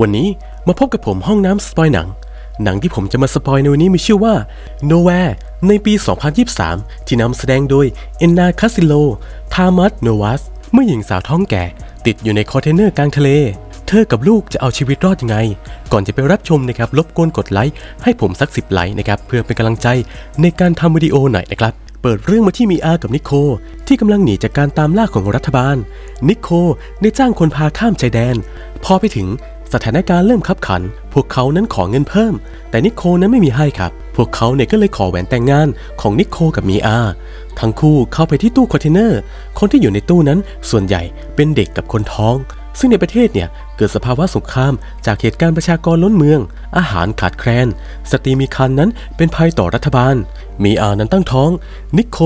วันนี้มาพบกับผมห้องน้ำสปอยหนัง หนังที่ผมจะมาสปอยในวันนี้มีชื่อว่า Nowhere ในปี 2023 ที่นำแสดงโดยเอนนาคาซิโล ทามัสโนวัส เมื่อหญิงสาวท้องแก่ ติดอยู่ในคอนเทนเนอร์กลางทะเล เธอกับลูกจะเอาชีวิตรอดยังไง ก่อนจะไปรับชมนะครับรบกวนกดไลค์ให้ผมสักสิบไลค์นะครับเพื่อเป็นกำลังใจในการทำวิดีโอหน่อยนะครับเปิดเรื่องมาที่มีอากับนิโค ที่กำลังหนีจากการตามล่าของรัฐบาล นิโคได้จ้างคนพาข้ามชายแดน พอไปถึง สถานการณ์เริ่มขับขัน พวกเขานั้นขอเงินเพิ่ม แต่นิโคนั้นไม่มีให้ครับ พวกเขาเนี่ยก็เลยขอแหวนแต่งงานของนิโคกับมีอา ทั้งคู่เข้าไปที่ตู้คอนเทนเนอร์ คนที่อยู่ในตู้นั้นส่วนใหญ่เป็นเด็กกับคนท้อง ซึ่งในประเทศเนี่ยเกิดสภาวะสงครามจากเหตุการณ์ประชากรล้นเมือง อาหารขาดแคลน สตรีมีครรภ์นั้นเป็นภัยต่อรัฐบาล มีอานั้นตั้งท้อง นิโค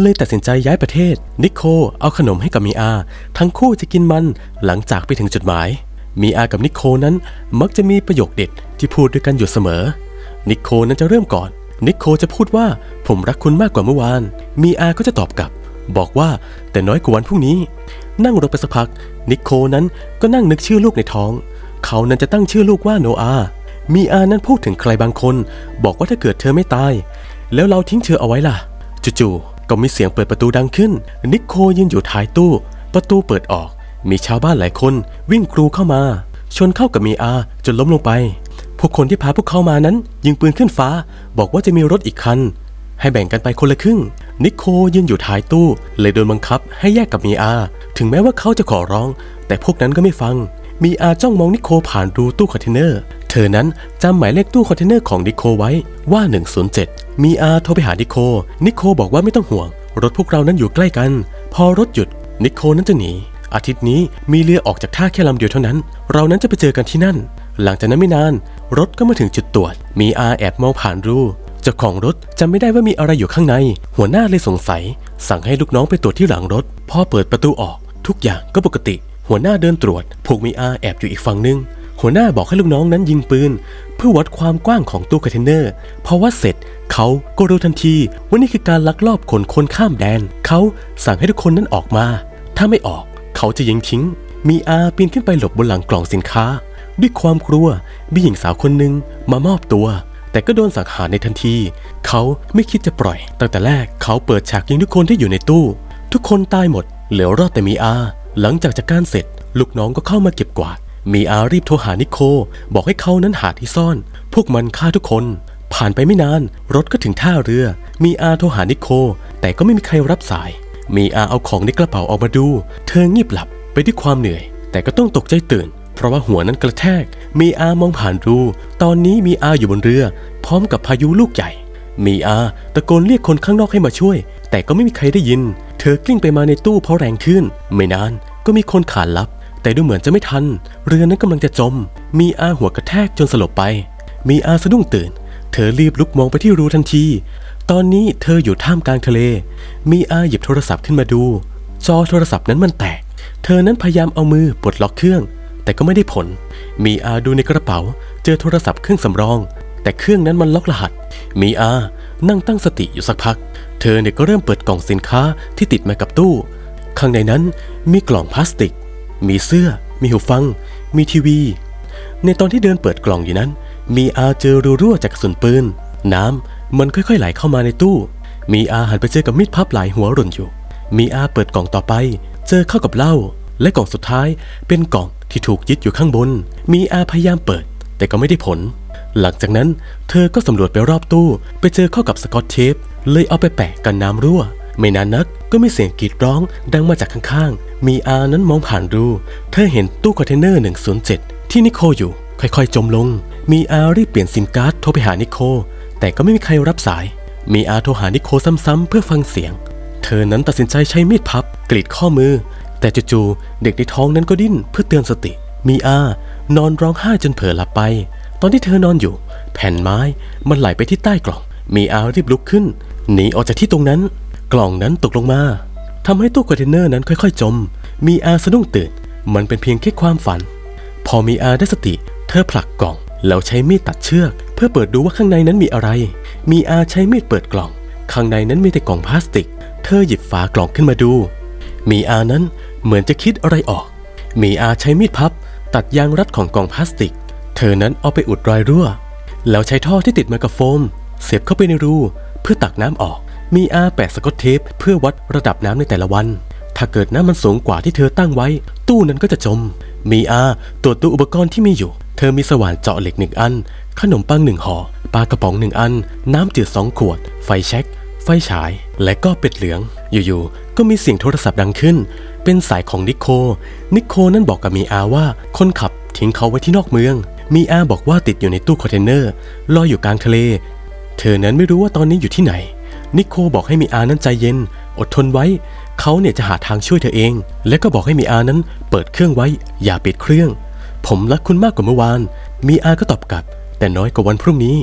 เลยตัดสินใจย้ายประเทศ นิโคเอาขนมให้กับมีอา ทั้งคู่จะกินมันหลังจากไปถึงจุดหมาย มีอากับนิโคนั้นมักจะมีประโยคเด็ดที่พูดด้วยกันอยู่เสมอ นิโคนั้นจะเริ่มก่อน นิโคจะพูดว่าผมรักคุณมากกว่าเมื่อวาน มีอาก็จะตอบกลับ บอกว่าแต่น้อยกว่าวันพรุ่งนี้ นั่งรถไปสักพัก นิโคนั้นก็นั่งนึกชื่อลูกในท้อง เขานั้นจะตั้งชื่อลูกว่าโนอา มีอานั้นพูดถึงใครบางคน บอกว่าถ้าเกิดเธอไม่ตาย แล้วเราทิ้งเธอเอาไว้ล่ะ จู่ๆก็มีเสียงเปิดประตูดังขึ้น นิโคยืนอยู่ท้ายตู้ ประตูเปิดออก มีชาวบ้านหลายคนวิ่งกรูเข้ามา ชนเข้ากับมีอาจนล้มลงไป พวกคนที่พาพวกเขามานั้น ยิงปืนขึ้นฟ้า บอกว่าจะมีรถอีกคัน ให้แบ่งกันไปคนละครึ่ง นิโคยืนอยู่ท้ายตู้ เลยโดนบังคับให้แยกกับมีอา ถึงแม้ว่าเขาจะขอร้อง แต่พวกนั้นก็ไม่ฟัง มีอาจ้องมองนิโคผ่านรูตู้คอนเทนเนอร์ เธอนั้นจำหมายเลขตู้คอนเทนเนอร์ของนิโคไว้ว่า 107 มีอาโทรไปหานิโค นิโคบอกว่าไม่ต้องห่วง รถพวกเรานั้นอยู่ใกล้กัน พอรถหยุดนิโคนั้นจะหนี อาทิตย์นี้มีเรือออกจากท่าแค่ลำเดียวเท่านั้น เรานั้นจะไปเจอกันที่นั่น หลังจากนั้นไม่นาน รถก็มาถึงจุดตรวจ มีอาแอบมองผ่านรูเจ้าของรถจำไม่ได้ว่ามีอะไรอยู่ข้างใน หัวหน้าเลยสงสัย สั่งให้ลูกน้องไปตรวจที่หลังรถ พ่อเปิดประตูออก ทุกอย่างก็ปกติ หัวหน้าเดินตรวจ พวกมีอาแอบอยู่อีกฝั่งหนึง หัวหน้าบอกให้ลูกน้องนั้นยิงปืน เพื่อวัดความกว้างของตู้คอนเทนเนอร์พอวัดเสร็จ เขาก็รู้ทันทีว่านี่คือการลักลอบขนคนข้ามแดน เขาสั่งให้ทุกคนนั้นออกมา ถ้าไม่ออก เขาจะยิงทิ้ง มีอาปีนขึ้นไปหลบบนหลังกล่องสินค้า ด้วยความกลัวมีหญิงสาวคนหนึ่งมามอบตัว แต่ก็โดนสังหารในทันที เขาไม่คิดจะปล่อย ตั้งแต่แรกเขาเปิดฉากยิงทุกคนที่อยู่ในตู้ ทุกคนตายหมด เหลือรอดแต่มีอา หลังจากจัดการเสร็จ ลูกน้องก็เข้ามาเก็บกวาด มีอารีบโทรหานิโค บอกให้เขานั้นหาที่ซ่อน พวกมันฆ่าทุกคน ผ่านไปไม่นาน รถก็ถึงท่าเรือ มีอาโทรหานิโค แต่ก็ไม่มีใครรับสาย มีอาเอาของในกระเป๋าออกมาดู เธอเงียบหลับไปด้วยความเหนื่อย แต่ก็ต้องตกใจตื่น เพราะว่าหัวนั้นกระแทก มีอามองผ่านรู ตอนนี้มีอาอยู่บนเรือ พร้อมกับพายุลูกใหญ่ มีอาตะโกนเรียกคนข้างนอกให้มาช่วย แต่ก็ไม่มีใครได้ยิน เธอกลิ้งไปมาในตู้เพราะแรงขึ้น ไม่นานก็มีคนขานลับ แต่ดูเหมือนจะไม่ทัน เรือนั้นกำลังจะจม มีอาหัวกระแทกจนสลบไป มีอาสะดุ้งตื่น เธอรีบลุกมองไปที่รูทันที ตอนนี้เธออยู่ท่ามกลางทะเล มีอาหยิบโทรศัพท์ขึ้นมาดู จอโทรศัพท์นั้นมันแตก เธอนั้นพยายามเอามือปลดล็อกเครื่อง แต่ก็ไม่ได้ผล มีอาดูในกระเป๋า เจอโทรศัพท์เครื่องสำรอง แต่เครื่องนั้นมันล็อกรหัส มีอานั่งตั้งสติอยู่สักพัก เธอเนี่ยก็เริ่มเปิดกล่องสินค้าที่ติดมากับตู้ ข้างในนั้นมีกล่องพลาสติก มีเสื้อ มีหูฟัง มีทีวี ในตอนที่เดินเปิดกล่องอยู่นั้น มีอาเจอรูรั่วจากกระสุนปืน น้ำ มันค่อยๆไหลเข้ามาในตู้ มีอาหันไปเจอกับมีดพับหลายหัวหล่นอยู่ มีอาเปิดกล่องต่อไป เจอเข้ากับเหล้าและกล่องสุดท้ายเป็นกล่องที่ถูกยึดอยู่ข้างบน มีอาพยายามเปิด แต่ก็ไม่ได้ผล หลังจากนั้นเธอก็สำรวจไปรอบตู้ ไปเจอเข้ากับสกอตเทปเลยเอาไปแปะกันน้ำรั่ว ไม่นานนักก็มีเสียงกรีดร้องดังมาจากข้างๆ มีอานั้นมองผ่านรูเธอเห็นตู้คอนเทนเนอร์ 107 ที่นิโคอยู่ ค่อยๆ จมลง มีอารีบเปลี่ยนซิมการ์ดโทรไปหานิโค แต่ก็ไม่มีใครรับสาย มีอาโทรหานิโคซ้ำๆเพื่อฟังเสียง เธอนั้นตัดสินใจใช้มีดพับกรีดข้อมือ แต่จู่ๆเด็กในท้องนั้นก็ดิ้นเพื่อเตือนสติ มีอา นอนร้องไห้จนเผลอหลับไป ตอนที่เธอนอนอยู่ แผ่นไม้มันไหลไปที่ใต้กล่อง มีอารีบลุกขึ้น หนีออกจากที่ตรงนั้น กล่องนั้นตกลงมาทำให้ตู้คอนเทนเนอร์นั้นค่อยๆ จม มีอาสะดุ้งตื่น มันเป็นเพียงแค่ความฝัน พอมีอาได้สติ เธอผลักกล่อง แล้วใช้มีดตัดเชือก เพื่อเปิดดูว่าข้างในนั้นมีอะไร มีอาใช้มีดเปิดกล่อง ข้างในนั้นมีแต่กล่องพลาสติก เธอหยิบฝากล่องขึ้นมาดู มีอานั้นเหมือนจะคิดอะไรออก มีอาใช้มีดพับ ตัดยางรัดของกล่องพลาสติก เธอนั้นเอาไปอุดรอยรั่ว แล้วใช้ท่อที่ติดมากับโฟม เสียบเข้าไปในรูเพื่อตักน้ำออก มีอาแปะสกอตเทปเพื่อวัดระดับน้ำในแต่ละวัน ถ้าเกิดน้ำมันสูงกว่าที่เธอตั้งไว้ ตู้นั้นก็จะจม มีอาตรวจดูอุปกรณ์ที่มีอยู่ เธอมีสว่านเจาะเหล็กหนึ่งอัน ขนมปังหนึ่งห่อ ปลากระป๋องหนึ่งอัน น้ำจืดสองขวด ไฟแช็ก ไฟฉาย และก็เป็ดเหลือง อยู่ๆ ก็มีเสียงโทรศัพท์ดังขึ้น เป็นสายของนิโค นิโคนั่นบอกกับมีอาว่า คนขับทิ้งเขาไว้ที่นอกเมือง มีอาบอกว่าติดอยู่ในตู้คอนเทนเนอร์ลอยอยู่กลางทะเล เธอนั้นไม่รู้ว่าตอนนี้อยู่ที่ไหน นิโคบอกให้มีอานั้นใจเย็น อดทนไว้ เขาเนี่ยจะหาทางช่วยเธอเอง และก็บอกให้มีอานั้นเปิดเครื่องไว้ อย่าปิดเครื่อง ผมรักคุณมากกว่าเมื่อวาน มีอาก็ตอบกลับ แต่น้อยกว่าวันพรุ่งนี้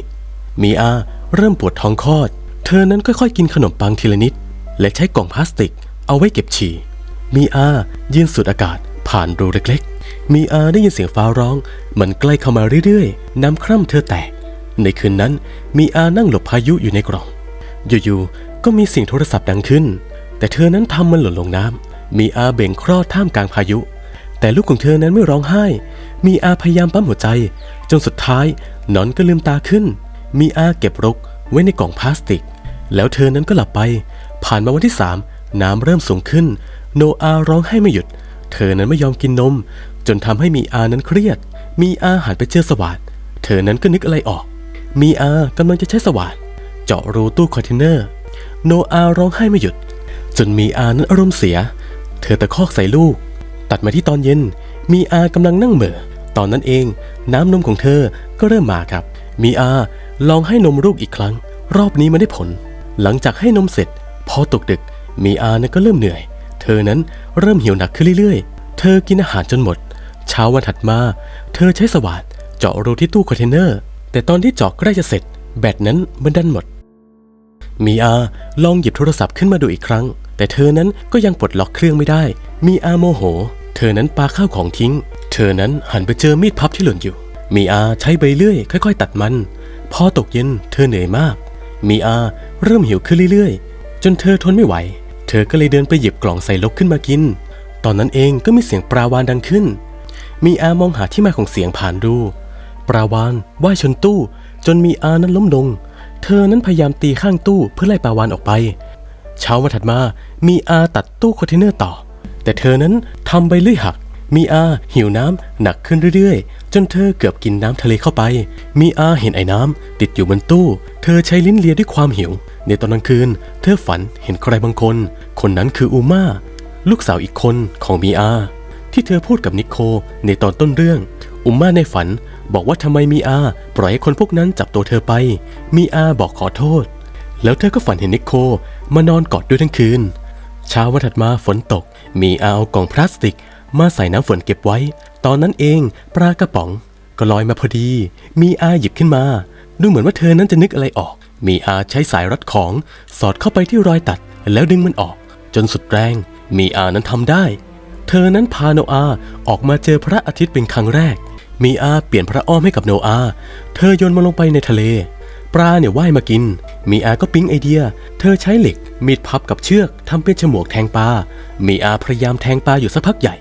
มีอาเริ่มปวดท้องคลอด เธอนั้นค่อยๆกินขนมปังทีละนิด และใช้กล่องพลาสติก เอาไว้เก็บฉี่ มีอายืนสูดอากาศผ่านรูเล็กๆ มีอาได้ยินเสียงฟ้าร้อง มันใกล้เข้ามาเรื่อยๆ น้ำคร่ำเธอแตก ในคืนนั้นมีอานั่งหลบพายุอยู่ในกล่อง อยู่ๆ ก็มีเสียงโทรศัพท์ดังขึ้น แต่เธอนั้นทำมันหล่นลงน้ำมีอาเบ่งคลอดท่ามกลางพายุ แต่ลูกของเธอนั้นไม่ร้องไห้ มีอาพยายามปั๊มหัวใจ จนสุดท้ายนอนก็ลืมตาขึ้น มีอาเก็บรกไว้ในกล่องพลาสติก แล้วเธอนั้นก็หลับไป ผ่านมาวันที่สามน้ำเริ่มสูงขึ้น โนอาร้องไห้ไม่หยุด เธอนั้นไม่ยอมกินนม จนทำให้มีอานั้นเครียด มีอาหันไปเจอสว่านเธอนั้นก็นึกอะไรออก มีอากำลังจะใช้สว่านเจาะรูตู้คอนเทนเนอร์ โนอาร้องไห้ไม่หยุด จนมีอานั้นอารมณ์เสีย เธอตะคอกใส่ลูก ตัดมาที่ตอนเย็น มีอากำลังนั่งเหม่อ ตอนนั้นเอง น้ำนมของเธอก็เริ่มมาครับ มีอาลองให้นมลูกอีกครั้ง รอบนี้ไม่ได้ผล หลังจากให้นมเสร็จ พอตกดึก มีอานั้นก็เริ่มเหนื่อย เธอนั้นเริ่มหิวหนักขึ้นเรื่อยๆ เธอกินอาหารจนหมด เช้าวันถัดมา เธอใช้สว่านเจาะรูที่ตู้คอนเทนเนอร์ แต่ตอนที่เจาะใกล้จะเสร็จ แบตนั้นมันดันหมด มีอาลองหยิบโทรศัพท์ขึ้นมาดูอีกครั้ง แต่เธอนั้นก็ยังปลดล็อกเครื่องไม่ได้ มีอาโมโห เธอนั้นปาข้าวของทิ้ง เธอนั้นหันไปเจอมีดพับที่หล่นอยู่ มีอาใช้ใบเลื่อยค่อยๆ ตัดมัน พอตกเย็นเธอเหนื่อยมาก มีอาเริ่มหิวขึ้นเรื่อยๆ จนเธอทนไม่ไหว เธอก็เลยเดินไปหยิบกล่องใส่ลกขึ้นมากิน ตอนนั้นเองก็มีเสียงปลาวานดังขึ้น มีอามองหาที่มาของเสียงผ่านดู ปลาวานว่ายชนตู้ จนมีอานั้นล้มลง เธอนั้นพยายามตีข้างตู้เพื่อไล่ปลาวานออกไป เช้าวันถัดมา มีอาตัดตู้คอนเทนเนอร์ต่อ แต่เธอนั้นทำใบเลื่อยหัก มีอาหิวน้ำหนักขึ้นเรื่อยๆ จนเธอเกือบกินน้ำทะเลเข้าไป มีอาเห็นไอ้น้ำติดอยู่บนตู้ เธอใช้ลิ้นเลียด้วยความหิว ในตอนกลางคืน เธอฝันเห็นใครบางคน คนนั้นคืออูมาลูกสาวอีกคนของมีอา ที่เธอพูดกับนิโคในตอนต้นเรื่อง อุมมาในฝันบอกว่าทำไมมีอา ปล่อยให้คนพวกนั้นจับตัวเธอไป มีอาบอกขอโทษ แล้วเธอก็ฝันเห็นนิโคมานอนกอดด้วยทั้งคืน เช้าวันถัดมาฝนตก มีอาเอากล่องพลาสติก มาใส่น้ำฝนเก็บไว้ ตอนนั้นเองปลากระป๋อง ก็ลอยมาพอดี มีอาหยิบขึ้นมา ดูเหมือนว่าเธอนั้นจะนึกอะไรออก มีอาใช้สายรัดของ สอดเข้าไปที่รอยตัด แล้วดึงมันออก จนสุดแรง มีอานั้นทำได้ เธอนั้นพาโนอาออกมาเจอพระอาทิตย์เป็นครั้งแรก มีอาเปลี่ยนพระอ้อมให้กับโนอา เธอโยนมันลงไปในทะเล ปลาเนี่ยว่ายมากิน มีอาก็ปิ๊งไอเดีย เธอใช้เหล็ก มีดพับกับเชือกทำเป็นฉมวกแทงปลา มีอาพยายามแทงปลาอยู่สักพักใหญ่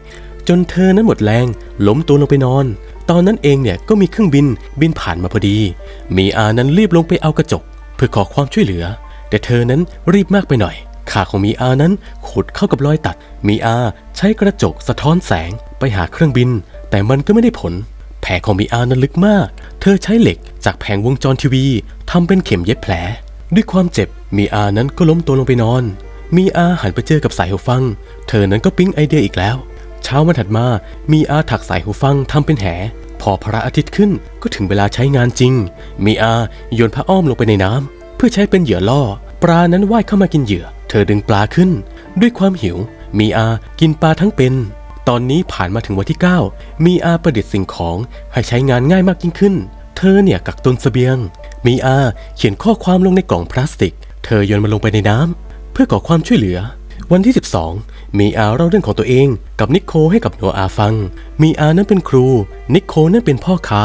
จนเธอนั้นหมดแรง ล้มตัวลงไปนอน ตอนนั้นเองเนี่ยก็มีเครื่องบินบินผ่านมาพอดี มีอานั้นรีบลงไปเอากระจก เพื่อขอความช่วยเหลือ แต่เธอนั้นรีบมากไปหน่อย ขาของมีอานั้นขุดเข้ากับรอยตัด มีอาใช้กระจกสะท้อนแสงไปหาเครื่องบิน แต่มันก็ไม่ได้ผล แผลของมีอานั้นลึกมาก เธอใช้เหล็กจากแผงวงจรทีวี ทำเป็นเข็มเย็บแผล ด้วยความเจ็บมีอานั้นก็ล้มตัวลงไปนอน มีอาหันไปเจอกับสายหูฟัง เธอนั้นก็ปิ๊งไอเดียอีกแล้ว เช้าวันถัดมา มีอาถักสายหูฟังทำเป็นแห พอพระอาทิตย์ขึ้นก็ถึงเวลาใช้งานจริง มีอาโยนผ้าอ้อมลงไปในน้ำเพื่อใช้เป็นเหยื่อล่อ ปลานั้นว่ายเข้ามากินเหยื่อ เธอดึงปลาขึ้น ด้วยความหิว มีอากินปลาทั้งเป็นตอนนี้ผ่านมาถึงวันที่ 9 มีอาประดิษฐ์สิ่งของให้ใช้งานง่ายมากยิ่งขึ้น เธอเนี่ยกักตุนเสบียง มีอาเขียนข้อความลงในกล่องพลาสติก เธอโยนมันลงไปในน้ำเพื่อขอความช่วยเหลือ วันที่ 12 มีอาเล่าเรื่องของตัวเองกับนิโคให้กับโนอาฟัง มีอานั้นเป็นครู นิโคนั้นเป็นพ่อค้า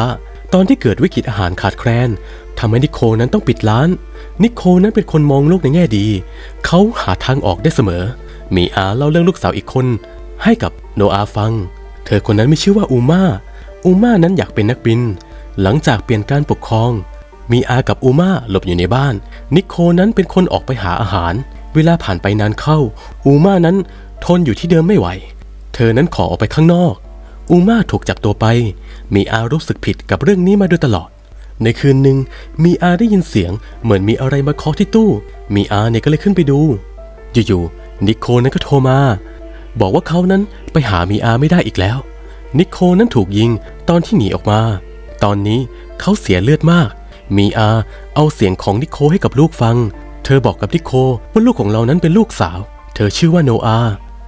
ตอนที่เกิดวิกฤตอาหารขาดแคลนทำให้นิโคนั้นต้องปิดร้าน นิโคนั้นเป็นคนมองโลกในแง่ดี เขาหาทางออกได้เสมอ มีอาเล่าเรื่องลูกสาวอีกคน ให้กับโนอาฟัง เธอคนนั้นไมีชื่อว่าอูมาอูมานั้นอยากเป็นนักบิน หลังจากเปลี่ยนการปกครอง มีอากับอูมาหลบอยู่ในบ้าน นิโคนั้นเป็นคนออกไปหาอาหาร เวลาผ่านไปนานเข้า อูมานั้นทนอยู่ที่เดิมไม่ไหว เธอนั้นขอออกไปข้างนอก อูมาถูกจับตัวไป มีอารู้สึกผิดกับเรื่องนี้มาโดยตลอด ในคืนหนึ่งมีอาได้ยินเสียงเหมือนมีอะไรมาเคาะที่ตู้ มีอาเนี่ยก็เลยขึ้นไปดู อยู่ๆนิโคนั้นก็โทรมา บอกว่าเขานั้นไปหามีอาไม่ได้อีกแล้ว นิโคนั้นถูกยิงตอนที่หนีออกมา ตอนนี้เขาเสียเลือดมาก มีอาเอาเสียงของนิโคให้กับลูกฟัง เธอบอกกับนิโคว่าลูกของเรานั้นเป็นลูกสาว เธอชื่อว่าโนอา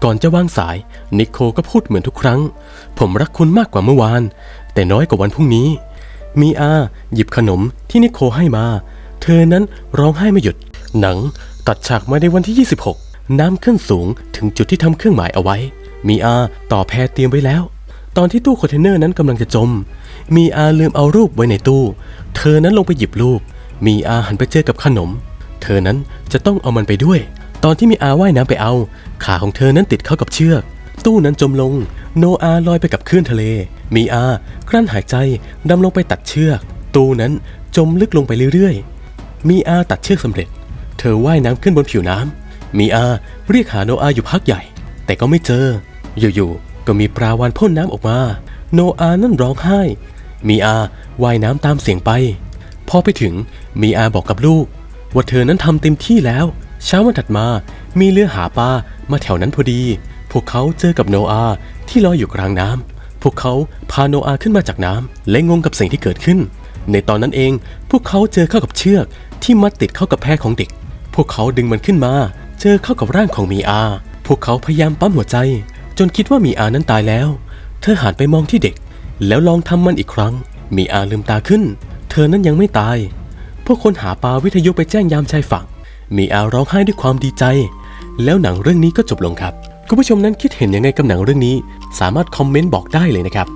ก่อนจะวางสาย นิโคก็พูดเหมือนทุกครั้ง ผมรักคุณมากกว่าเมื่อวาน แต่น้อยกว่าวันพรุ่งนี้ มีอาหยิบขนมที่นิโคให้มา เธอนั้นร้องไห้ไม่หยุด หนังตัดฉากมาในวันที่ 26 น้ำขึ้นสูงถึงจุดที่ทำเครื่องหมายเอาไว้ มีอาต่อแพเตรียมไว้แล้ว ตอนที่ตู้คอนเทนเนอร์นั้นกำลังจะจม มีอาลืมเอารูปไว้ในตู้ เธอนั้นลงไปหยิบรูป มีอาหันไปเจอกับขนม เธอนั้นจะต้องเอามันไปด้วย ตอนที่มีอาว่ายน้ำไปเอา ขาของเธอนั้นติดเข้ากับเชือก ตู้นั้นจมลง โนอาลอยไปกับคลื่นทะเล มีอากลั้นหายใจดำลงไปตัดเชือก ตู้นั้นจมลึกลงไปเรื่อยๆ มีอาตัดเชือกสำเร็จ เธอว่ายน้ำขึ้นบนผิวน้ำมีอาเรียกหาโนอาอยู่พักใหญ่ แต่ก็ไม่เจอ อยู่ๆ ก็มีปลาวานพ่นน้ำออกมา โนอานั่นร้องไห้ มีอาว่ายน้ำตามเสียงไป พอไปถึงมีอาบอกกับลูก ว่าเธอนั้นทำเต็มที่แล้ว เช้าวันถัดมามีเรือหาปลามาแถวนั้นพอดี พวกเขาเจอกับโนอาที่ลอยอยู่กลางน้ำพวกเขาพาโนอาขึ้นมาจากน้ำและงงกับสิ่งที่เกิดขึ้น ในตอนนั้นเองพวกเขาเจอเข้ากับเชือกที่มัดติดเข้ากับแพรของเด็ก พวกเขาดึงมันขึ้นมา เจอเข้ากับร่างของมีอา พวกเขาพยายามปั๊มหัวใจ จนคิดว่ามีอานั้นตายแล้ว เธอหันไปมองที่เด็ก แล้วลองทำมันอีกครั้ง มีอาลืมตาขึ้น เธอนั้นยังไม่ตาย พวกคนหาปลาวิทยุไปแจ้งยามชายฝั่ง มีอาร้องไห้ด้วยความดีใจ แล้วหนังเรื่องนี้ก็จบลงครับ คุณผู้ชมนั้นคิดเห็นยังไงกับหนังเรื่องนี้ สามารถคอมเมนต์บอกได้เลยนะครับ